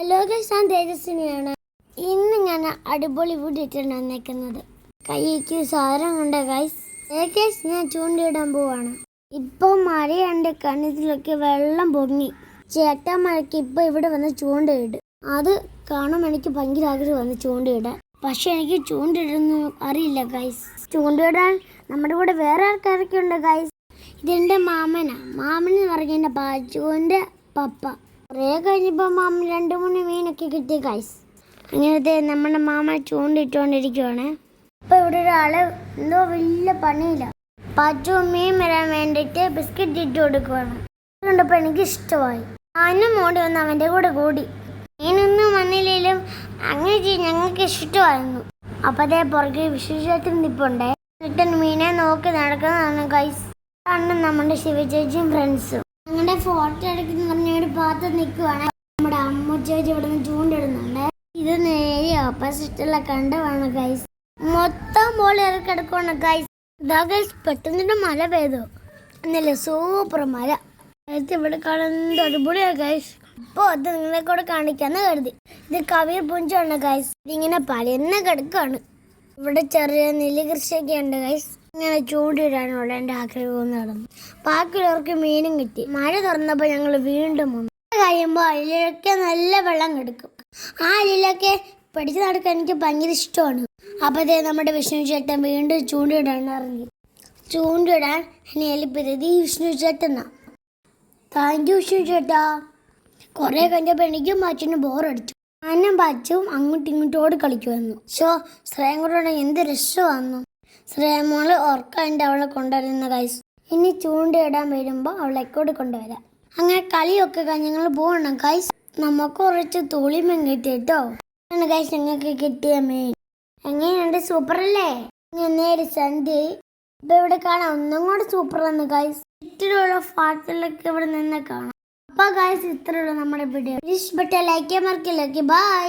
Hello guys ഞാൻ തേജസ്വിനിയാണ്. ഇന്ന് ഞാൻ അടിപൊളി ഫുഡ് ഇട്ടാണ് വന്നേക്കുന്നത്. കൈക്ക് സാധനം കൊണ്ട് ഗൈസ് ഗൈസ് ഞാൻ ചൂണ്ടിയിടാൻ പോവാണ്. ഇപ്പോൾ മഴയുണ്ട് കണ്ണിലൊക്കെ വെള്ളം പൊങ്ങി. ചേട്ടന്മാരൊക്കെ ഇപ്പോൾ ഇവിടെ വന്ന് ചൂണ്ടയിടും. അത് കാണാൻ എനിക്ക് ഭയങ്കര ആഗ്രഹം വന്ന് ചൂണ്ടയിടാൻ. പക്ഷെ എനിക്ക് ചൂണ്ടിടുന്നു അറിയില്ല ഗൈസ് ചൂണ്ടയിടാൻ നമ്മുടെ കൂടെ വേറെ ആൾക്കാരൊക്കെ ഉണ്ട് ഗൈസ് ഇതെന്റെ മാമനാണ് മാമൻ എന്ന് പറഞ്ഞ എന്റെ പാച്ചുവിന്റെ പപ്പ. കുറേ കഴിഞ്ഞപ്പോൾ മാമ രണ്ട് മൂന്ന് മീനൊക്കെ കിട്ടി കൈസ് അങ്ങനത്തെ നമ്മുടെ മാമ ചൂണ്ടിട്ടുകൊണ്ടിരിക്കുവാണ് ഇപ്പൊ ഇവിടെ ഒരാൾ എന്തോ വലിയ പണിയില്ല. പാച്ചു മീൻ വരാൻ വേണ്ടിയിട്ട് ബിസ്ക്കറ്റ് ഇട്ട് കൊടുക്കുവാണ്. അതുകൊണ്ടപ്പോൾ എനിക്ക് ഇഷ്ടമായി. ഞാനും ഓടി വന്ന് അവന്റെ കൂടെ കൂടി. മീനൊന്നും വന്നില്ലെങ്കിലും അങ്ങനെ ചെയ്ത് ഞങ്ങൾക്ക് ഇഷ്ടമായിരുന്നു. അപ്പം അതേ പുറകെ വിശേഷത്തിൽ നിപ്പുണ്ടേ. എന്നിട്ട് മീനെ നോക്കി നടക്കുന്നതാണ് കൈസ് ആണ് നമ്മുടെ ശിവചേച്ചിയും ഫ്രണ്ട്സും ഞങ്ങളുടെ ഫോട്ടോ എടുക്കുന്ന ഭാഗത്ത് നിൽക്കുവാണ് നമ്മുടെ അമ്മ ചേച്ചി ഇവിടെ നിന്ന് ചൂണ്ടിടുന്നുണ്ട്. ഇത് നേരെ ഓപ്പോസിറ്റുള്ള കണ്ടവാണ് ഗൈസ് മൊത്തം ബോൾ ഇറക്കി കിടക്കുവാണ് ഗൈസ് ഇതാ ഗൈസ് പെട്ടെന്നിട്ട് മഴ പെയ്തു. എന്നല്ലേ സൂപ്പർ മല. നേരത്തെ ഇവിടെ കാണുന്നത് അടിപൊളിയാണ് ഗൈസ് ഇപ്പോൾ അത് നിങ്ങളെ കൂടെ കാണിക്കാന്ന് കരുതി. ഇത് കവിർ പുഞ്ചാണ് ഗൈസ് ഇതിങ്ങനെ പലന്നെ കിടക്കാണ് ഇവിടെ ചെറിയ നെല്ല് കൃഷിയൊക്കെ ഉണ്ട് ഗൈസ് ഇങ്ങനെ ചൂണ്ടിടാനുള്ള എന്റെ ആഗ്രഹം നടന്നു. ബാക്കിയുള്ളവർക്ക് മീനും കിട്ടി. മഴ തുറന്നപ്പോൾ ഞങ്ങൾ വീണ്ടും കഴിയുമ്പോൾ അതിലൊക്കെ നല്ല വെള്ളം കിടക്കും. ആ അരിയിലൊക്കെ പിടിച്ചു നടക്കാൻ എനിക്ക് ഭയങ്കര ഇഷ്ടമാണ് അപ്പോൾ അതേ നമ്മുടെ വിഷ്ണു ചേട്ടൻ വീണ്ടും ചൂണ്ടിടാൻ ഇറങ്ങി. ചൂണ്ടിടാൻ എന്നെ ഈ വിഷ്ണു ചേട്ടനാ. താങ്ക് യു വിഷ്ണു ചേട്ടാ. കുറേ കഴിഞ്ഞപ്പോൾ എനിക്കും പാച്ചിന് ബോറടിച്ചു. ഞാനും പാച്ചും അങ്ങോട്ടും ഇങ്ങോട്ടും ഓടി കളിക്കുമായിരുന്നു ഷോ ശ്രേയം കൂടെ എന്ത് രസമായിരുന്നു ശ്രേയമോൾ ഓർക്കാണ്ട് അവളെ കൊണ്ടുവരുന്ന കൈസ് ഇനി ചൂണ്ടയിടാൻ വരുമ്പോൾ അവളെ കൂടെ കൊണ്ടുവരാം? അങ്ങനെ കളിയൊക്കെ കഴിഞ്ഞ് ഞങ്ങൾ പോകണം കൈസ് നമുക്ക് കുറച്ച് തുളിമീൻ കിട്ടി കേട്ടോ ആണ് കൈസ് ഞങ്ങൾക്ക് കിട്ടിയ മീൻ. എങ്ങനെയുണ്ട്? സൂപ്പർ അല്ലേ? നേരെ സന്ധ്യ ഇപ്പൊ ഇവിടെ കാണാം. ഒന്നും കൂടെ സൂപ്പർ ആണ് ഗൈസ് ഇത്രയുള്ള ഫാട്ടിലൊക്കെ ഇവിടെ നിന്ന് കാണാം. അപ്പൊ ഗൈസ് ഇത്രയുള്ള നമ്മുടെ വീഡിയോ ഇഷ്ടപ്പെട്ട ലൈക്ക് മറക്കില്ല? ബൈ